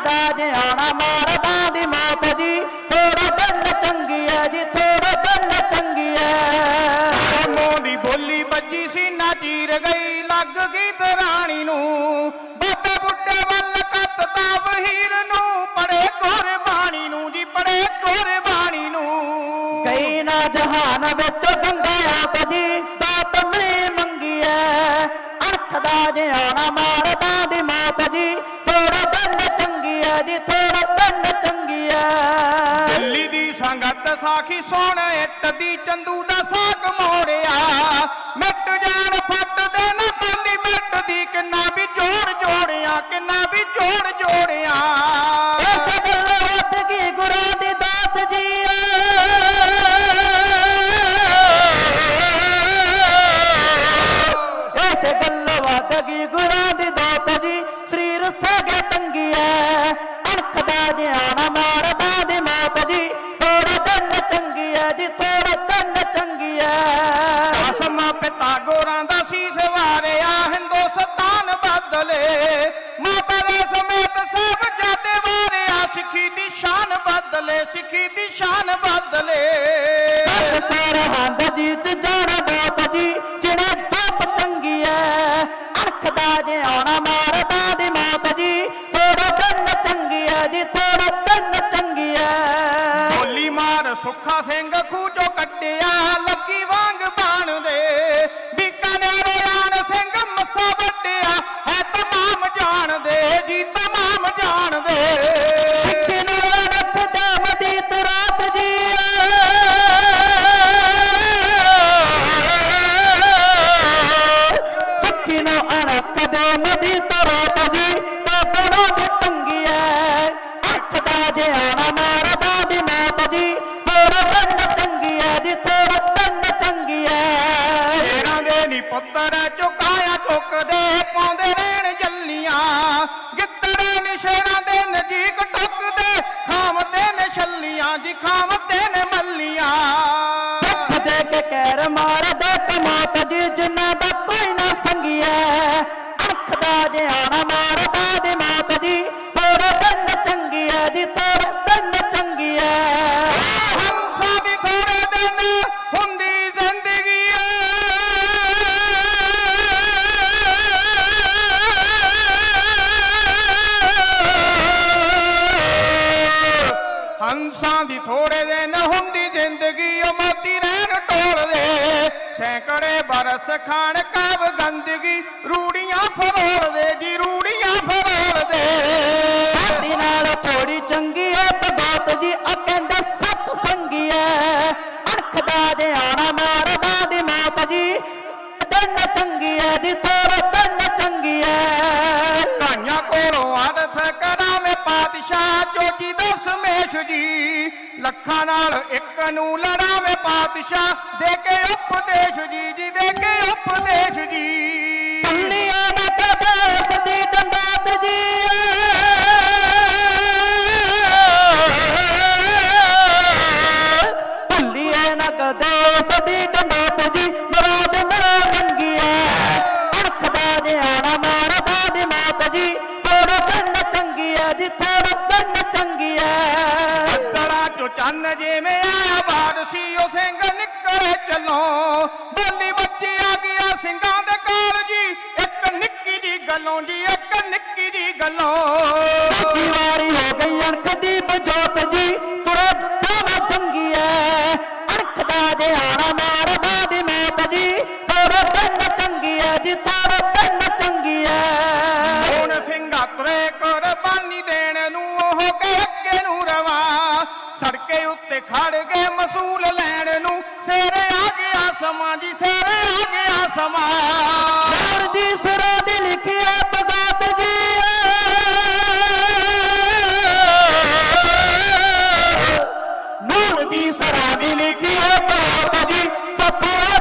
ਛੱਡਦਾ ਜੇ ਆਣਾ ਮਾਰਦਾ ਦੀ ਮਾਤ ਜੀ। ਤੇਰਾ ਬੰਨ ਚੰਗੀ ਐ ਜੀ ਥੋੜਾ ਬੰਨ ਚੰਗੀ ਐ। ਮੂੰਹ ਦੀ ਬੋਲੀ ਬੱਜੀ ਸੀ ਨਾ ਚੀਰ ਗਈ ਲੱਗ ਗਈ ਦਰਾਣੀ ਨੂੰ। ਬਾਬੇ ਬੁੱਢੇ ਵੱਲ ਕੱਤਤਾ ਵਹੀਰ ਨੂੰ ਪੜੇ ਕੁਰਬਾਨੀ ਨੂੰ ਜੀ ਪੜੇ ਕੁਰਬਾਨੀ ਨੂੰ। ਕਈ ਨਾ ਜਹਾਨ ਵਿੱਚ ਦੰਗਾ ਆਪ ਜੀ ਦਾਤ ਮਰੇ ਮੰਗੀ ਐ। ਅਰਥ ਦਾ ਜੇ ਆਣਾ ਮਾਰਦਾ ਦੀ ਮਾਤ ਜੀ ਜੀ ਥੋੜਾ ਦਿਨ ਚੰਗੀ ਐ ਦਿੱਲੀ ਦੀ ਸੰਗਤ ਸਾਖੀ ਸੋਹਣ ਇੱਟ ਦੀ ਚੰਦੂ ਦਾ ਸਾਗ ਮੋੜਿਆ। ਮਿੱਟ ਜਾਣ ਫੱਟ ਦੇ ਨਾ ਪਾਲੀ, ਮਿੱਟ ਦੀ ਕਿੰਨਾ ਵੀ ਜੋੜ ਜੋੜਿਆ, ਕਿੰਨਾ ਵੀ ਜੋੜ ਜੋੜਿਆ। ਗੋਰਾਂ ਦਾ ਸੀਸ ਵਾਰਿਆ ਹਿੰਦੁਸਤਾਨ ਬਦਲੇ। ਮਾਤਾ ਦੇ ਸਮੇਤ ਸਭ ਜਾਦੇ ਵਾਰਿਆ ਸਿੱਖੀ ਦੀ ਸ਼ਾਨ ਬਦਲੇ ਸਿੱਖੀ ਦੀ ਸ਼ਾਨ ਬਦਲੇ। ਸਰਹੰਦ ਜੀਤ ਜਾਣਾ ਬਾਤ ਜੀ ਜਿਹੜਾ ਬਾਪ ਚੰਗੀ ਐ। ਅੱਖ ਦਾ ਜਿਆਣਾ ਮਾਰਦਾ ਦੀ ਮਾਤ ਜੀ ਥੋੜਾ ਦਿਨ ਚੰਗੀ ਐ ਜੀ ਥੋੜਾ ਦਿਨ ਚੰਗੀ ਐ। ਬੋਲੀ ਮਾਰ ਸੁੱਖਾ ਸਿੰਘ ਖੂਚੋ ਕੱਟਿਆ ਲੱਗੀ ਵਾਂਗ ਬਾਣ ਦੇ। ਪੁੱਤਰ ਚੁਕਾਇਆ ਚੁੱਕਦੇ ਪਾਉਂਦੇ ਰਹਿਣ ਜੱਲੀਆਂ। ਗਿੱਤੜੇ ਨੀ ਦੇ ਨਜੀਕ ਟੁੱਕਦੇ ਖਾਮਦੇ ਨੇ ਛੱਲੀਆਂ ਜੀ ਖਾਮਦੇ ਨੇ ਮੱਲੀਆਂ ਹੱਥ ਦੇ ਕੇ ਕਹਿਰ ਮਾਰਦਾ ਕਮਾਤ ਜੀ ਜਿਨ੍ਹਾਂ ਦਾ ਕੋਈ ਨਾ ਸੰਗੀਐ ਅੱਖ ਦਾ ਜਿਆਣਾ ਹੰਸਾਂ ਦੀ ਥੋੜੇ ਦਿਨ ਹੁੰਦੀ ਜ਼ਿੰਦਗੀ ਉਹ ਮੋਤੀ ਰਹਿਣ ਟੋਲਦੇ ਸੈਂਕੜੇ ਬਰਸ ਖਾਣ ਕਾਬ ਗੰਦਗੀ ਰੂੜੀਆਂ ਫਰੋਲਦੇ ਜੀ ਰੂੜੀਆਂ ਫਰੋਲਦੇ ਸਾਡੀ ਨਾਲ ਥੋੜੀ ਚੰਗੀ ਐ ਤੇ ਬਾਤ ਜੀ ਆ ਕਹਿੰਦੇ ਸਤ ਸੰਗੀ ਐ ਅੱਖ ਦਾ ਜਿਆਣਾ ਮਾਰਦਾ ਦੀ ਮਾਤ ਜੀ ਦਿਨ ਚੰਗੀ ਐ ਜੀ ਥੋੜਾ ਦਿਨ ਚੰਗੀ ਐ ਕਾਈਆਂ ਕੋਲੋਂ ਆਦਤ ਕਰਾਵੇਂ ਪਾਤਸ਼ਾਹ ਚੋਜੀ ਸਮੇਸ਼ ਜੀ। ਲੱਖਾਂ ਨਾਲ ਇੱਕ ਨੂੰ ਲੜਾਵੇ ਪਾਤਸ਼ਾਹ ਦੇ ਕੇ ਉਪਦੇਸ਼ ਜੀ ਜੀ ਦੇ ਕੇ ਉਪਦੇਸ਼ ਜੀ। ਪੁੰਨੀਆਂ ਨਾ ਕਦੇ ਸਦੀ ਦੰਦਾਤ ਚੰਨ ਜਿਵੇਂ ਆਇਆ ਬਾਦ ਸੀ ਉਹ ਸਿੰਘ ਨਿਕਲੇ ਚੱਲੋਂ। ਬੋਲੀ ਬੱਚੀ ਆ ਗਿਆ ਸਿੰਘਾਂ ਦੇ ਕਾਲ ਜੀ। ਇੱਕ ਨਿੱਕੀ ਜੀ ਗੱਲੋਂ ਜੀ ਇੱਕ ਨਿੱਕੀ ਜੀ ਗੱਲੋਂ। ਦੂਜੀ ਵਾਰੀ ਹੋ ਗਈ ਅਣਖ ਦੀ ਬਜੋਤ ਜੀ। ਤੁਰੇ ਦਾਵਾ ਚੰਗੀ ਐ। ਅਣਖ ਦਾ ਜਿਹਾਣਾ ਮਾਰਦਾ ਦੀ ਮਾਤ ਜੀ। ਥੋੜਾ ਦਿਨ ਚੰਗੀ ਐ ਜੀ ਥੋੜਾ ਦਿਨ ਚੰਗੀ ਐ। ਹੁਣ ਸਿੰਘਾ ਤੁਰੇ ਕੁਰਬਾਨੀ ਦੇਣ ਨੂੰ ਉਹ ਕੇ ਅੱਗੇ ਨੂੰ ਰਵਾ। ਸੜਕੇ ਉੱਤੇ ਖੜ ਗਏ ਮਸੂਲ ਲੈਣ ਨੂੰ। ਸਿਰ ਆ ਗਿਆ ਸਮਾਂ ਜੀ, ਸਿਰ ਆ ਗਿਆ ਸਮਾਂ। ਯਾਰ ਦੀ ਸਿਰਾਂ ਦੇ ਲਿਖਿਆ ਬਗਾਤ ਜੀ। ਨੂਰ ਦੀ ਸਿਰਾਂ ਦੇ ਲਿਖਿਆ ਬਗਾਤ ਜੀ। ਸਫਾ